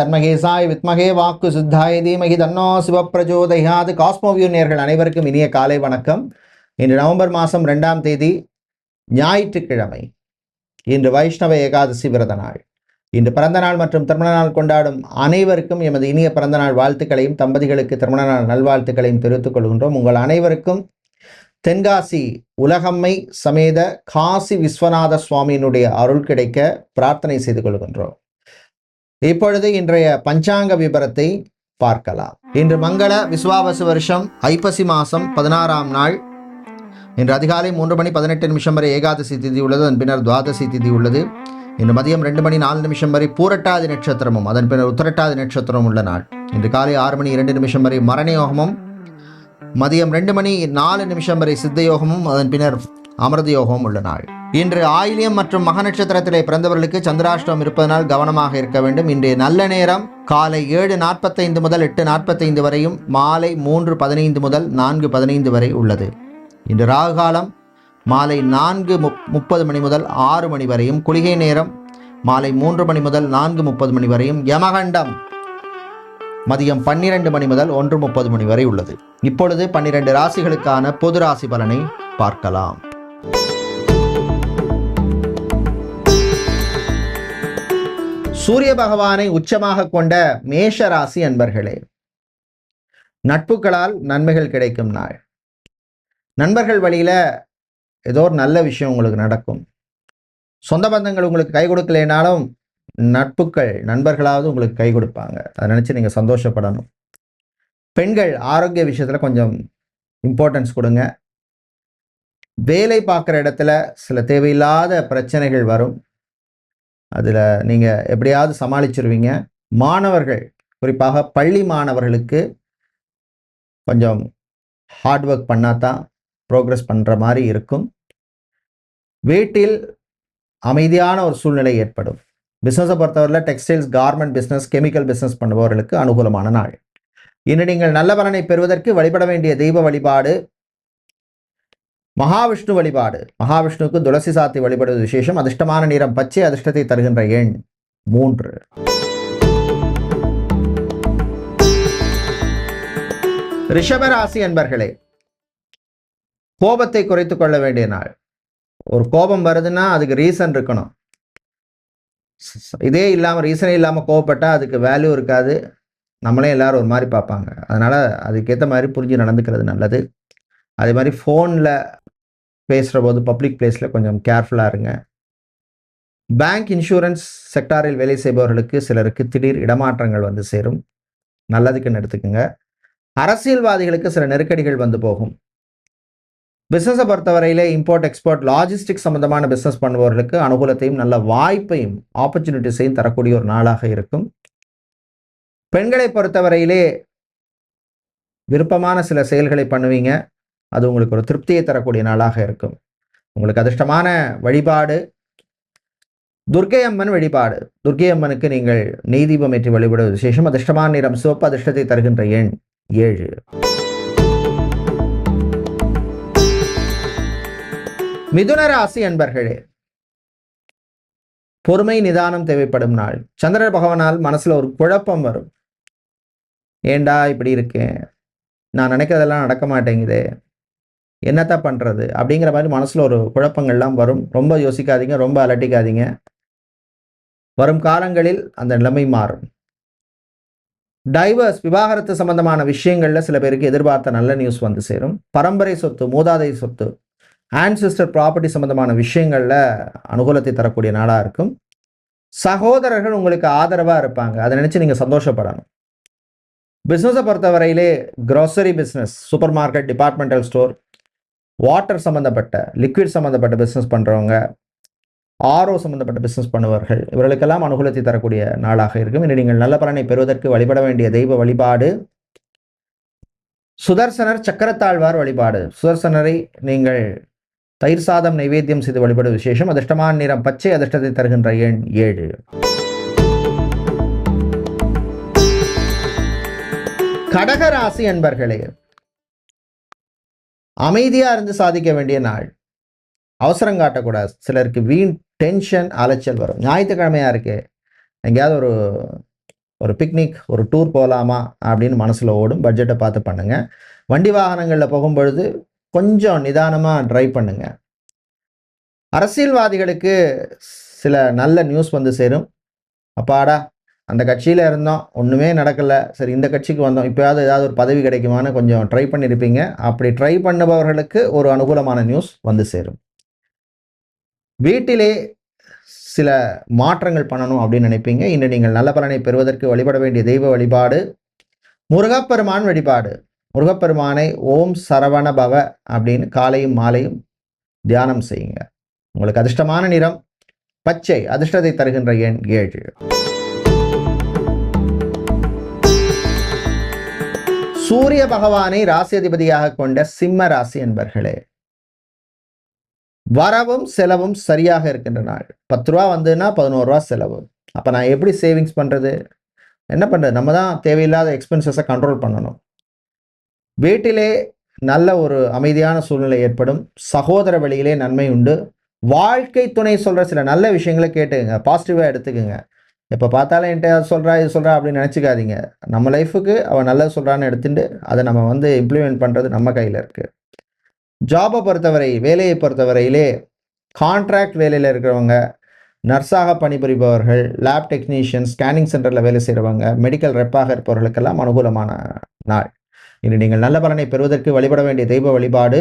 தன்மகேசாய் வித்மகே வாக்கு சித்தாய தீமகி தன்னோ சிவப்பிரஜோதயாது. காஸ்மோவியூ நேர்கள் அனைவருக்கும் இனிய காலை வணக்கம். இன்று நவம்பர் மாதம் ரெண்டாம் தேதி ஞாயிற்றுக்கிழமை. இன்று வைஷ்ணவ ஏகாதசி விரத நாள். இன்று பிறந்த நாள் மற்றும் திருமண நாள் கொண்டாடும் அனைவருக்கும் எமது இனிய பிறந்த நாள் வாழ்த்துக்களையும் தம்பதிகளுக்கு திருமண நாள் நல்வாழ்த்துக்களையும் தெரிவித்துக் கொள்கின்றோம். உங்கள் அனைவருக்கும் தென்காசி உலகம்மை சமேத காசி விஸ்வநாத சுவாமியினுடைய அருள் கிடைக்க பிரார்த்தனை செய்து கொள்கின்றோம். இப்பொழுது இன்றைய பஞ்சாங்க விபரத்தை பார்க்கலாம். இன்று மங்கள விஸ்வாவசு வருஷம் ஐப்பசி மாதம் பதினாறாம் நாள். இன்று அதிகாலை மூன்று மணி பதினெட்டு நிமிஷம் வரை ஏகாதசி திதி உள்ளது அதன் பின்னர் துவாதசி திதி உள்ளது. இன்று மதியம் ரெண்டு மணி நாலு நிமிஷம் வரை பூரட்டாதி நட்சத்திரமும் அதன் பின்னர் உத்தரட்டாதி நட்சத்திரமும் உள்ள நாள். இன்று காலை ஆறு மணி இரண்டு நிமிஷம் வரை மரண யோகமும் மதியம் ரெண்டு மணி நாலு நிமிஷம் வரை சித்த யோகமும் அதன் பின்னர் அமிர்த யோகமும் உள்ள நாள். இன்று ஆயிலியம் மற்றும் மக நட்சத்திரத்திலே பிறந்தவர்களுக்கு சந்திராஷ்டமம் இருப்பதனால் கவனமாக இருக்க வேண்டும். இன்றைய நல்ல நேரம் காலை ஏழு நாற்பத்தைந்து முதல் எட்டு நாற்பத்தைந்து வரையும் மாலை மூன்று பதினைந்து முதல் நான்கு பதினைந்து வரை உள்ளது. இன்று ராகு காலம் மாலை நான்கு முப் முப்பது மணி முதல் ஆறு மணி வரையும் குளிகை நேரம் மாலை மூன்று மணி முதல் நான்கு முப்பது மணி வரையும் யமகண்டம் மதியம் பன்னிரண்டு மணி முதல் ஒன்று முப்பது மணி வரை உள்ளது. இப்பொழுது பன்னிரண்டு ராசிகளுக்கான பொது ராசி பலனை பார்க்கலாம். சூரிய பகவானை உச்சமாக கொண்ட மேஷ ராசி அன்பர்களே நட்புகளால் நன்மைகள் கிடைக்கும் நாள். நண்பர்கள் வழியில ஏதோ ஒரு நல்ல விஷயம் உங்களுக்கு நடக்கும். சொந்த பந்தங்கள் உங்களுக்கு கை கொடுக்கலைனாலும் நட்புகள் நண்பர்களாவது உங்களுக்கு கை கொடுப்பாங்க. அதை நினச்சி நீங்கள் சந்தோஷப்படணும். பெண்கள் ஆரோக்கிய விஷயத்தில் கொஞ்சம் இம்பார்ட்டன்ஸ் கொடுங்க. வேலை பார்க்குற இடத்துல சில தேவையில்லாத பிரச்சனைகள் வரும். அதில் நீங்கள் எப்படியாவது சமாளிச்சிருவீங்க. மாணவர்கள் குறிப்பாக பள்ளி மாணவர்களுக்கு கொஞ்சம் ஹார்ட் ஒர்க் பண்ணால் தான் ப்ரோக்ரஸ் பண்ணுற மாதிரி இருக்கும். வீட்டில் அமைதியான ஒரு சூழ்நிலை ஏற்படும். பிஸ்னஸை பொறுத்தவரையில் textiles garment business chemical business பண்ணுபவர்களுக்கு அனுகூலமான நாள். இன்று நீங்கள் நல்ல பலனை பெறுவதற்கு வழிபட வேண்டிய தெய்வ வழிபாடு மகாவிஷ்ணு வழிபாடு. மகாவிஷ்ணுவுக்கு துளசி சாத்தி வழிபடுவது விசேஷம். அதிர்ஷ்டமான நிறம் பச்சை அதிர்ஷ்டத்தை தருகின்ற எண் மூன்று. ரிஷபராசி அன்பர்களே கோபத்தை குறைத்து கொள்ள வேண்டிய நாள். ஒரு கோபம் வருதுன்னா அதுக்கு ரீசன் இருக்கணும். இதே இல்லாமல் ரீசனே இல்லாமல் கோவப்பட்டால் அதுக்கு வேல்யூ இருக்காது. நம்மளே எல்லாரும் ஒரு மாதிரி பார்ப்பாங்க. அதனால் அதுக்கேற்ற மாதிரி புரிஞ்சு நடந்துக்கிறது நல்லது. அதே மாதிரி ஃபோனில் பேசுகிற போது பப்ளிக் பிளேஸில் கொஞ்சம் கேர்ஃபுல்லாக இருங்க. பேங்க் இன்சூரன்ஸ் செக்டாரில் வேலை செய்பவர்களுக்கு சிலருக்கு திடீர் இடமாற்றங்கள் வந்து சேரும். நல்லதுக்குன்னு எடுத்துக்கோங்க. அரசியல்வாதிகளுக்கு சில நெருக்கடிகள் வந்து போகும். பிஸ்னஸை பொறுத்தவரையிலே இம்போர்ட் எக்ஸ்போர்ட் லாஜிஸ்டிக் சம்மந்தமான பிஸ்னஸ் பண்ணுபவர்களுக்கு அனுகூலத்தையும் நல்ல வாய்ப்பையும் ஆப்பர்ச்சுனிட்டிஸையும் தரக்கூடிய ஒரு நாளாக இருக்கும். பெண்களை பொறுத்தவரையிலே விருப்பமான சில செயல்களை பண்ணுவீங்க. அது உங்களுக்கு ஒரு திருப்தியை தரக்கூடிய நாளாக இருக்கும். உங்களுக்கு அதிர்ஷ்டமான வழிபாடு துர்க்கை அம்மன் வழிபாடு. துர்க்கை அம்மனுக்கு நீங்கள் நீதிபம் தீபம் ஏற்றி வழிபடுவது விசேஷம். அதிர்ஷ்டமான நிறம் சிவப்பு அதிர்ஷ்டத்தை தருகின்ற எண் ஏழு. மிதுன ராசி அன்பர்களே பொறுமை நிதானம் தேவைப்படும் நாள். சந்திர பகவானால் மனசுல ஒரு குழப்பம் வரும். ஏண்டா இப்படி இருக்கேன் நான் நினைக்கிறதெல்லாம் நடக்க மாட்டேங்குது. என்னத்தான் பண்ணுறது அப்படிங்கிற மாதிரி மனசில் ஒரு குழப்பங்கள்லாம் வரும். ரொம்ப யோசிக்காதீங்க ரொம்ப அலட்டிக்காதீங்க. வரும் காலங்களில் அந்த நிலைமை மாறும். டைவர்ஸ் விவாகரத்து சம்பந்தமான விஷயங்களில் சில பேருக்கு எதிர்பார்த்த நல்ல நியூஸ் வந்து சேரும். பரம்பரை சொத்து மூதாதை சொத்து ஆன்சிஸ்டர் ப்ராப்பர்ட்டி சம்மந்தமான விஷயங்களில் அனுகூலத்தை தரக்கூடிய நாளாக இருக்கும். சகோதரர்கள் உங்களுக்கு ஆதரவாக இருப்பாங்க. அதை நினச்சி நீங்கள் சந்தோஷப்படணும். பிஸ்னஸை பொறுத்தவரையிலே grocery business super market departmental store water சம்மந்தப்பட்ட லிக்விட் சம்மந்தப்பட்ட பிஸ்னஸ் பண்ணுறவங்க ஆர்ஓ சம்மந்தப்பட்ட பிஸ்னஸ் பண்ணுவார்கள் இவர்களுக்கெல்லாம் அனுகூலத்தை தரக்கூடிய நாளாக இருக்கும். இன்று நீங்கள் நல்ல பலனை பெறுவதற்கு வழிபட வேண்டிய தெய்வ வழிபாடு சுதர்சனர் சக்கரத்தாழ்வார் வழிபாடு. சுதர்சனரை நீங்கள் தயிர் சாதம் நைவேத்தியம் செய்து வழிபடும் விசேஷம். அதிர்ஷ்டமான நிறம் பச்சை அதிர்ஷ்டத்தை தருகின்ற எண் ஏழு. கடகராசி அன்பர்களே அமைதியாக இருந்து சாதிக்க வேண்டிய நாள். அவசரம் காட்டக்கூடாது. சிலருக்கு வீண் டென்ஷன் அலைச்சல் வரும். ஞாயிற்றுக்கிழமையாக இருக்கு. எங்கேயாவது ஒரு ஒரு பிக்னிக் ஒரு டூர் போகலாமா அப்படின்னு மனசில் ஓடும். பட்ஜெட்டை பார்த்து பண்ணுங்கள் வண்டி வாகனங்களில் போகும்பொழுது கொஞ்சம் நிதானமாக ட்ரைவ் பண்ணுங்க. அரசியல்வாதிகளுக்கு சில நல்ல நியூஸ் வந்து சேரும். அப்பாடா அந்த கட்சியில் இருந்தோம். ஒன்றுமே நடக்கலை. சரி இந்த கட்சிக்கு வந்தோம். இப்போயாவது ஏதாவது ஒரு பதவி கிடைக்குமான்னு கொஞ்சம் ட்ரை பண்ணியிருப்பீங்க அப்படி ட்ரை பண்ணுபவர்களுக்கு ஒரு அனுகூலமான நியூஸ் வந்து சேரும். வீட்டிலே சில மாற்றங்கள் பண்ணணும் அப்படின்னு நினைப்பீங்க. இன்று நீங்கள் நல்ல பலனை பெறுவதற்கு வழிபட வேண்டிய தெய்வ வழிபாடு முருகப்பெருமான் வழிபாடு. முருகப்பெருமானை ஓம் சரவண பவ அப்படின்னு காலையும் மாலையும் தியானம் செய்யுங்க. உங்களுக்கு அதிர்ஷ்டமான நிறம் பச்சை அதிர்ஷ்டத்தை தருகின்ற எண் ஏழு. சூரிய பகவானை ராசி அதிபதியாக கொண்ட சிம்ம ராசி என்பர்களே வரவும் செலவும் சரியாக இருக்கின்ற நாள். பத்து ரூபா வந்துன்னா பதினோரு ரூபா செலவு. அப்போ நான் எப்படி சேவிங்ஸ் பண்ணுறது என்ன பண்ணுறது நம்ம தான் தேவையில்லாத எக்ஸ்பென்சஸை கண்ட்ரோல் பண்ணணும். வீட்டிலே நல்ல ஒரு அமைதியான சூழ்நிலை ஏற்படும். சகோதர வழியிலே நன்மை உண்டு. வாழ்க்கை துணை சொல்கிற சில நல்ல விஷயங்களை கேட்டுக்கங்க. பாசிட்டிவாக எடுத்துக்கோங்க. எப்போ பார்த்தாலும் என்கிட்ட சொல்கிறா இது சொல்கிறா அப்படின்னு நினச்சிக்காதீங்க. நம்ம லைஃபுக்கு அவள் நல்லது சொல்கிறான்னு எடுத்துட்டு அதை நம்ம வந்து இம்ப்ளிமெண்ட் பண்ணுறது நம்ம கையில் இருக்குது ஜாபை பொறுத்தவரை வேலையை பொறுத்தவரையிலே கான்ட்ராக்ட் வேலையில் இருக்கிறவங்க நர்ஸாக பணிபுரிபவர்கள் லேப் டெக்னீஷியன் ஸ்கேனிங் சென்டரில் வேலை செய்கிறவங்க மெடிக்கல் ரெப்பாக இருப்பவர்களுக்கெல்லாம் அனுகூலமான நாள். இன்று நீங்கள் நல்ல பலனை பெறுவதற்கு வழிபட வேண்டிய தெய்வ வழிபாடு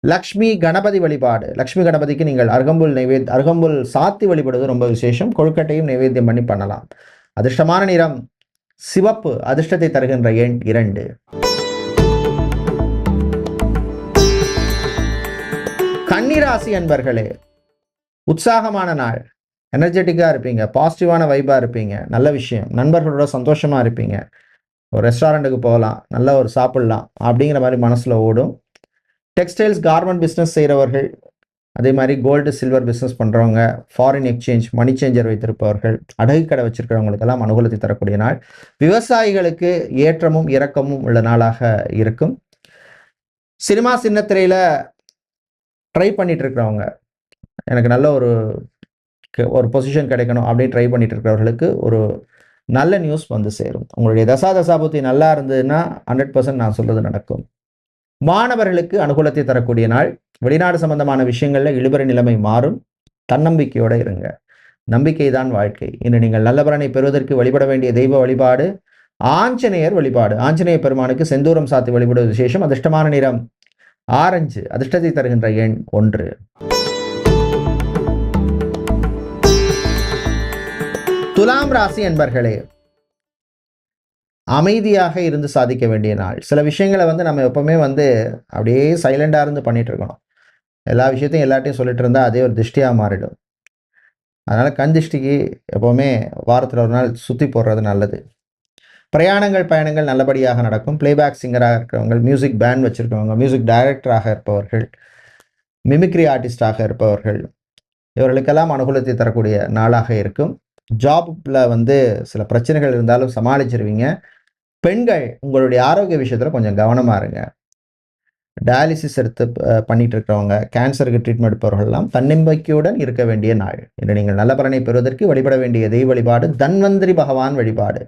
லக்ஷ்மி கணபதி வழிபாடு. லக்ஷ்மி கணபதிக்கு நீங்கள் அருகம்புல் நைவேத் அருகம்புல் சாத்தி வழிபடுவது ரொம்ப விசேஷம். கொழுக்கட்டையும் நைவேத்தியம் பண்ணி பண்ணலாம். அதிர்ஷ்டமான நிறம் சிவப்பு அதிர்ஷ்டத்தை தருகின்ற எண் இரண்டு. கன்னிராசி அன்பர்களே உற்சாகமான நாள். எனர்ஜெட்டிக்காக இருப்பீங்க. பாசிட்டிவான வைப்பாக இருப்பீங்க. நல்ல விஷயம். நண்பர்களோட சந்தோஷமாக இருப்பீங்க. ஒரு ரெஸ்டாரண்ட்டுக்கு போகலாம். நல்ல ஒரு சாப்பிட்லாம். அப்படிங்கிற மாதிரி மனசில் ஓடும். டெக்ஸ்டைல்ஸ் கார்மெண்ட் பிஸ்னஸ் செய்கிறவர்கள் அதே மாதிரி கோல்டு சில்வர் பிஸ்னஸ் பண்ணுறவங்க ஃபாரின் எக்ஸ்சேஞ்ச் மணி சேஞ்சர் வைத்திருப்பவர்கள் அடகு கடை வச்சிருக்கிறவங்களுக்கெல்லாம் அனுகூலத்தை தரக்கூடிய நாள். விவசாயிகளுக்கு ஏற்றமும் இறக்கமும் உள்ள நாளாக இருக்கும். சினிமா சின்னத்திரையில் ட்ரை பண்ணிட்டு இருக்கிறவங்க எனக்கு நல்ல ஒரு ஒரு பொசிஷன் கிடைக்கணும் அப்படின்னு ட்ரை பண்ணிட்டு இருக்கிறவர்களுக்கு ஒரு நல்ல நியூஸ் வந்து சேரும். உங்களுடைய தசா தசாபுத்தி நல்லா இருந்ததுன்னா ஹண்ட்ரட் பர்சன்ட் நான் சொல்றது நடக்கும். மாணவர்களுக்கு அனுகூலத்தை தரக்கூடிய நாள். வெளிநாடு சம்பந்தமான விஷயங்களில் இழுபறி நிலைமை மாறும். தன்னம்பிக்கையோடு இருங்க. நம்பிக்கை தான் வாழ்க்கை. இன்று நீங்கள் நல்லபலனை பெறுவதற்கு வழிபட வேண்டிய தெய்வ வழிபாடு ஆஞ்சநேயர் வழிபாடு. ஆஞ்சநேய பெருமானுக்கு செந்தூரம் சாத்தி வழிபடுவது விசேஷம். அதிர்ஷ்டமான நிறம் ஆரஞ்சு. அதிர்ஷ்டத்தை தருகின்ற எண் ஒன்று. துலாம் ராசி என்பர்களே அமைதியாக இருந்து சாதிக்க வேண்டிய நாள். சில விஷயங்களை வந்து நம்ம எப்பவுமே வந்து அப்படியே சைலண்டாக இருந்து பண்ணிகிட்டு இருக்கணும். எல்லா விஷயத்தையும் எல்லாட்டையும் சொல்லிட்டு இருந்தால் அதே ஒரு திருஷ்டியாக மாறிடும். அதனால் கண் திருஷ்டிக்கு எப்போவுமே வாரத்தில் ஒரு நாள் சுற்றி போடுறது நல்லது. பிரயாணங்கள் பயணங்கள் நல்லபடியாக நடக்கும். பிளேபேக் சிங்கராக இருக்கிறவங்க மியூசிக் பேண்ட் வச்சுருக்கவங்க மியூசிக் டைரக்டராக இருப்பவர்கள் மிமிக்ரி ஆர்டிஸ்டாக இருப்பவர்கள் இவர்களுக்கெல்லாம் அனுகூலத்தை தரக்கூடிய நாளாக இருக்கும். ஜாப்பில் வந்து சில பிரச்சனைகள் இருந்தாலும் சமாளிச்சிருவீங்க. பெண்கள் உங்களுடைய ஆரோக்கிய விஷயத்தில் கொஞ்சம் கவனமாக இருங்க. டயாலிசிஸ் எடுத்து பண்ணிகிட்டு இருக்கிறவங்க கேன்சருக்கு ட்ரீட்மெண்ட் எடுப்பவர்கள்லாம் தன்னம்பிக்கையுடன் இருக்க வேண்டிய நாள். இன்று நீங்கள் நல்ல பலனை பெறுவதற்கு வழிபட வேண்டிய தெய்வ வழிபாடு தன்வந்திரி பகவான் வழிபாடு.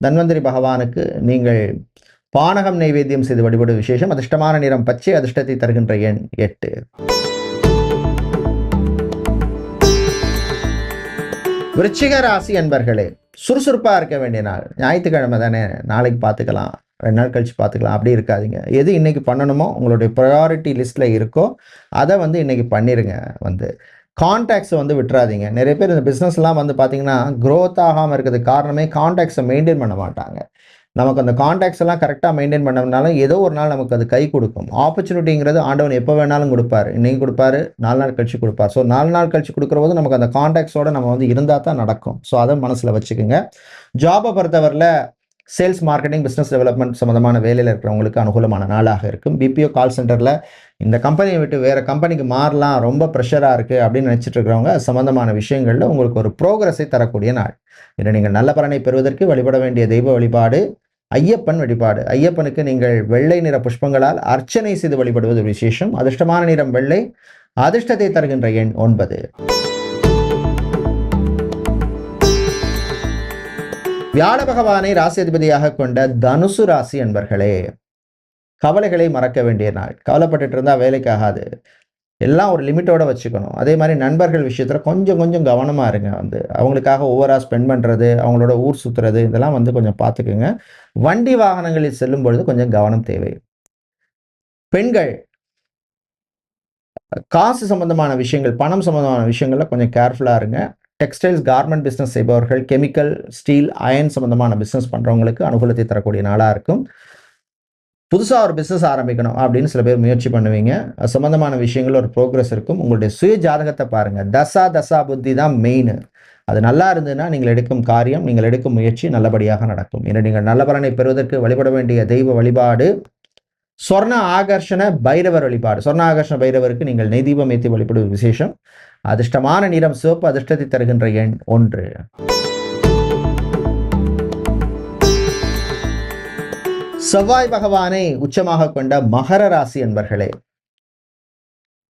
தன்வந்திரி பகவானுக்கு நீங்கள் பானகம் நைவேத்தியம் செய்து வழிபடும் விசேஷம் அதிர்ஷ்டமான நிறம் பச்சை அதிர்ஷ்டத்தை தருகின்ற எண் எட்டு. விருச்சிக ராசி என்பர்களே சுறுசுறுப்பாக இருக்க வேண்டிய நாள். ஞாயிற்றுக்கிழமை தானே நாளைக்கு பார்த்துக்கலாம் ரெண்டு நாள் கழித்து பார்த்துக்கலாம் அப்படி இருக்காதிங்க. எது இன்னைக்கு பண்ணணுமோ உங்களுடைய ப்ரையாரிட்டி லிஸ்ட்டில் இருக்கோ அதை வந்து இன்னைக்கு பண்ணிடுங்க வந்து கான்டாக்ட்ஸை வந்து விட்டுறாதீங்க. நிறைய பேர் இந்த பிஸ்னஸ்லாம் வந்து பார்த்தீங்கன்னா க்ரோத் ஆகாமல் இருக்கிறதுக்கு காரணமே கான்டாக்ட்ஸை மெயின்டைன் பண்ண மாட்டாங்க. நமக்கு அந்த காண்டாக்ட்ஸ் எல்லாம் கரெக்டாக மெயின்டைன் பண்ணனாலும் ஏதோ ஒரு நாள் நமக்கு அது கை கொடுக்கும். ஆப்பர்ச்சுனிட்டிங்கிறது ஆண்டவன் எப்போ வேணாலும் கொடுப்பாரு. இன்னைக்கு கொடுப்பாரு நாலு நாள் கழிச்சு கொடுப்பார். ஸோ நாலு நாள் கழிச்சு கொடுக்குற போது நமக்கு அந்த காண்டாக்ட்ஸோட நம்ம வந்து இருந்தால் தான் நடக்கும். ஸோ அதை மனசில் வச்சுக்கோங்க. ஜாபை பொறுத்தவரையில் சேல்ஸ் மார்க்கெட்டிங் பிஸ்னஸ் டெவலப்மெண்ட் சம்மந்தமான வேலையில் இருக்கிறவங்களுக்கு அனுகூலமான நாளாக இருக்கும். பிபிஓ கால் சென்டரில் இந்த கம்பெனியை விட்டு வேறு கம்பெனிக்கு மாறலாம் ரொம்ப ப்ரெஷராக இருக்குது அப்படின்னு நினச்சிட்டு இருக்கிறவங்க சம்மந்தமான விஷயங்களில் உங்களுக்கு ஒரு ப்ரோக்ரஸை தரக்கூடிய நாள். இதில் நீங்கள் நல்ல பலனை பெறுவதற்கு வழிபட வேண்டிய தெய்வ வழிபாடு ஐயப்பன் வழிபாடு. ஐயப்பனுக்கு நீங்கள் வெள்ளை நிற புஷ்பங்களால் அர்ச்சனை செய்து வழிபடுவது விசேஷம். அதிர்ஷ்டமான நிறம் வெள்ளை. அதிர்ஷ்டத்தை தருகின்ற எண் ஒன்பது. வியாழ பகவானை ராசி கொண்ட தனுசு ராசி என்பர்களே கவலைகளை மறக்க வேண்டிய நாள். கவலைப்பட்டுட்டு இருந்தால் வேலைக்கு ஆகாது. எல்லாம் ஒரு லிமிட்டோடு வச்சுக்கணும். அதே மாதிரி நண்பர்கள் விஷயத்தில் கொஞ்சம் கொஞ்சம் கவனமாக இருங்க வந்து. அவங்களுக்காக ஓவராக ஸ்பெண்ட் பண்ணுறது அவங்களோட ஊர் சுற்றுறது இதெல்லாம் வந்து கொஞ்சம் பார்த்துக்குங்க. வண்டி வாகனங்களில் செல்லும் பொழுது கொஞ்சம் கவனம் தேவை. பெண்கள் காசு சம்பந்தமான விஷயங்கள் பணம் சம்பந்தமான விஷயங்கள்ல கொஞ்சம் கேர்ஃபுல்லாக இருங்க. டெக்ஸ்டைல்ஸ் கார்மெண்ட் பிஸ்னஸ் செய்பவர்கள் கெமிக்கல் ஸ்டீல் அயன் சம்பந்தமான பிஸ்னஸ் பண்ணுறவங்களுக்கு அனுகூலத்தை தரக்கூடிய நாளாக இருக்கும். புதுசாக ஒரு பிஸ்னஸ் ஆரம்பிக்கணும் அப்படின்னு சில பேர் முயற்சி பண்ணுவீங்க. சம்மந்தமான விஷயங்கள் ஒரு ப்ரோக்ரஸ் இருக்கும். உங்களுடைய சுய ஜாதகத்தை பாருங்கள் தசா தசா புத்தி தான் மெயின் அது நல்லா இருந்ததுன்னா நீங்கள் எடுக்கும் காரியம் நீங்கள் எடுக்கும் முயற்சி நல்லபடியாக நடக்கும். ஏன்னா நீங்கள் நல்ல பலனை பெறுவதற்கு வழிபட வேண்டிய தெய்வ வழிபாடு சொர்ண ஆகர்ஷண பைரவர் வழிபாடு. சொர்ண ஆகர்ஷண பைரவருக்கு நீங்கள் நெய்தீபம் ஏற்றி வழிபடுவது விசேஷம். அதிர்ஷ்டமான நிறம் சிவப்பு அதிர்ஷ்டத்தை தருகின்ற எண் ஒன்று. செவ்வாய் பகவானை உச்சமாக கொண்ட மகர ராசி என்பர்களே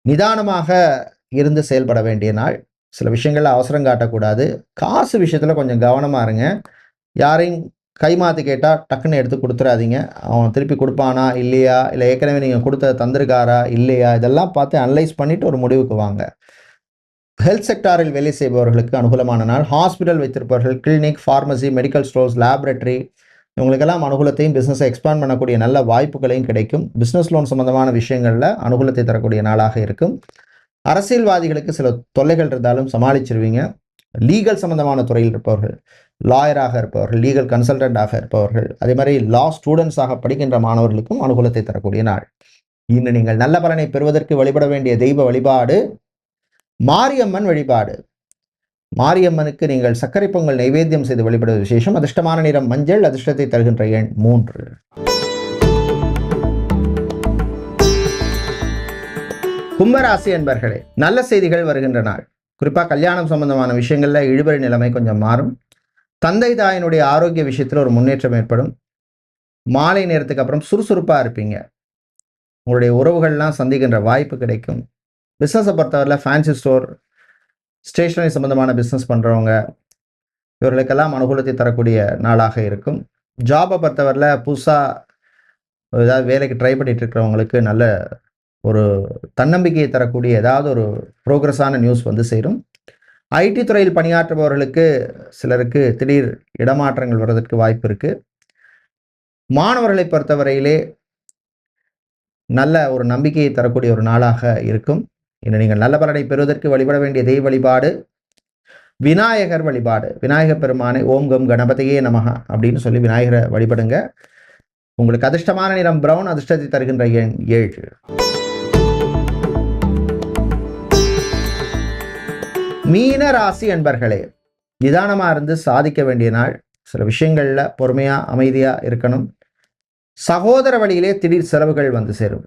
நிதானமாக இருந்து செயல்பட வேண்டிய நாள். சில விஷயங்கள்ல அவசரம் காட்டக்கூடாது. காசு விஷயத்துல கொஞ்சம் கவனமா இருங்க. யாரையும் கைமாற்றி கேட்டால் டக்குன்னு எடுத்து கொடுத்துறாதீங்க. அவன் திருப்பி கொடுப்பானா இல்லையா? இல்லை ஏற்கனவே நீங்கள் கொடுத்த தந்திருக்காரா இல்லையா? இதெல்லாம் பார்த்து அனலைஸ் பண்ணிவிட்டு ஒரு முடிவுக்கு வாங்க. ஹெல்த் செக்டாரில் வேலை செய்பவர்களுக்கு அனுகூலமான நாள். ஹாஸ்பிட்டல் வைத்திருப்பவர்கள் clinic pharmacy medical stores laboratory இவங்களுக்கெல்லாம் அனுகூலத்தையும் பிஸ்னஸை எக்ஸ்பேண்ட் பண்ணக்கூடிய நல்ல வாய்ப்புகளையும் கிடைக்கும். பிஸ்னஸ் லோன் சம்பந்தமான விஷயங்களில் அனுகூலத்தை தரக்கூடிய நாளாக இருக்கும். அரசியல்வாதிகளுக்கு சில தொல்லைகள் இருந்தாலும் சமாளிச்சிருவீங்க. லீகல் சம்பந்தமான துறையில் இருப்பவர்கள் லாயராக இருப்பவர்கள் லீகல் கன்சல்டண்டாக இருப்பவர்கள் அதே மாதிரி லா ஸ்டூடெண்ட்ஸாக படிக்கின்ற மாணவர்களுக்கும் அனுகூலத்தை தரக்கூடிய நாள். இன்று நீங்கள் நல்ல பலனை பெறுவதற்கு வழிபட வேண்டிய தெய்வ வழிபாடு மாரியம்மன் வழிபாடு. மாரியம்மனுக்கு நீங்கள் சர்க்கரை பொங்கல் நைவேத்தியம் செய்து வழிபடுவது விசேஷம். அதிர்ஷ்டமான நிறம் மஞ்சள் அதிர்ஷ்டத்தை தருகின்ற எண் மூன்று. கும்பராசி என்பர்களே நல்ல செய்திகள் வருகின்ற நாள் குறிப்பாக கல்யாணம் சம்பந்தமான விஷயங்கள்ல இழுபறி நிலைமை கொஞ்சம் மாறும். தந்தை தாயினுடைய ஆரோக்கிய விஷயத்தில் ஒரு முன்னேற்றம் ஏற்படும். மாலை நேரத்துக்கு அப்புறம் சுறுசுறுப்பாக இருப்பீங்க. உங்களுடைய உறவுகள்லாம் சந்திக்கின்ற வாய்ப்பு கிடைக்கும். பிஸ்னஸை பொறுத்தவரையில் ஃபேன்சி ஸ்டோர் ஸ்டேஷனரி சம்மந்தமான பிஸ்னஸ் பண்ணுறவங்க இவர்களுக்கெல்லாம் அனுகூலத்தை தரக்கூடிய நாளாக இருக்கும். ஜாபை பொறுத்தவரையில் புதுசாக ஏதாவது வேலைக்கு ட்ரை பண்ணிகிட்டு இருக்கிறவங்களுக்கு நல்ல ஒரு தன்னம்பிக்கையை தரக்கூடிய ஏதாவது ஒரு ப்ரோக்ரஸான நியூஸ் வந்து சேரும். ஐடி துறையில் பணியாற்றுபவர்களுக்கு சிலருக்கு திடீர் இடமாற்றங்கள் வர்றதற்கு வாய்ப்பு இருக்குது மாணவர்களை பொறுத்தவரையிலே நல்ல ஒரு நம்பிக்கையை தரக்கூடிய ஒரு நாளாக இருக்கும். இன்று நீங்கள் நல்ல பலனை பெறுவதற்கு வழிபட வேண்டிய தெய்வ வழிபாடு விநாயகர் வழிபாடு விநாயகர் பெருமானை ஓம் கம் கணபதியே நமக அப்படின்னு சொல்லி விநாயகரை வழிபடுங்க. உங்களுக்கு அதிர்ஷ்டமான நிறம் பிரவுன் அதிர்ஷ்டத்தை தருகின்ற எண் ஏழு. மீன ராசி அன்பர்களே நிதானமாக இருந்து சாதிக்க வேண்டிய நாள். சில விஷயங்களில் பொறுமையாக அமைதியாக இருக்கணும். சகோதர வழியிலே திடீர் செலவுகள் வந்து சேரும்.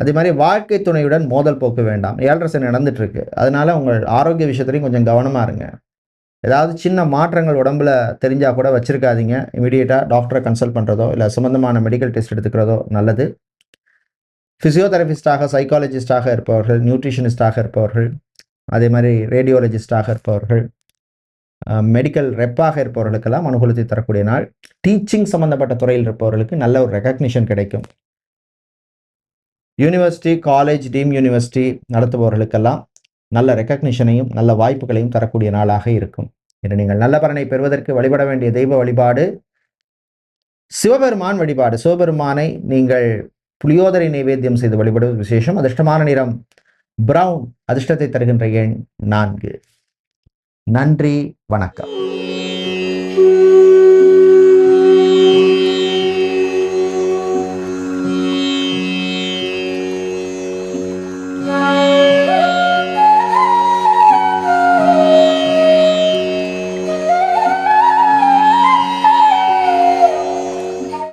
அதே மாதிரி வாழ்க்கை துணையுடன் மோதல் போக்க வேண்டாம். ஏழரசன் நடந்துட்டுருக்கு. அதனால் அதனால உங்கள் ஆரோக்கிய விஷயத்துலையும் கொஞ்சம் கவனமாக இருங்க. ஏதாவது சின்ன மாற்றங்கள் உடம்புல தெரிஞ்சால் கூட வச்சுருக்காதீங்க. இமீடியட்டாக டாக்டரை கன்சல்ட் பண்ணுறதோ இல்லை சம்மந்தமான மெடிக்கல் டெஸ்ட் எடுத்துக்கிறதோ நல்லது. ஃபிசியோதெரபிஸ்டாக சைக்காலஜிஸ்டாக இருப்பவர்கள் நியூட்ரிஷனிஸ்டாக இருப்பவர்கள் அதே மாதிரி ரேடியோலஜிஸ்டாக இருப்பவர்கள் மெடிக்கல் ரெப்பாக இருப்பவர்களுக்கெல்லாம் அனுகூலத்தை தரக்கூடிய நாள். டீச்சிங் சம்மந்தப்பட்ட துறையில் இருப்பவர்களுக்கு நல்ல ஒரு ரெக்கக்னிஷன் கிடைக்கும். யூனிவர்சிட்டி காலேஜ் டீம் யூனிவர்சிட்டி நடத்துபவர்களுக்கெல்லாம் நல்ல ரெக்கக்னிஷனையும் நல்ல வாய்ப்புகளையும் தரக்கூடிய நாளாக இருக்கும். இன்று நீங்கள் நல்ல பலனை பெறுவதற்கு வழிபட வேண்டிய தெய்வ வழிபாடு சிவபெருமான் வழிபாடு. சிவபெருமானை நீங்கள் புளியோதரை நைவேத்தியம் செய்து வழிபடுவது விசேஷம். அதிர்ஷ்டமான நிறம் பிரவுன் அதிர்ஷ்டத்தை தருகின்ற எண் நான்கு. நன்றி வணக்கம்.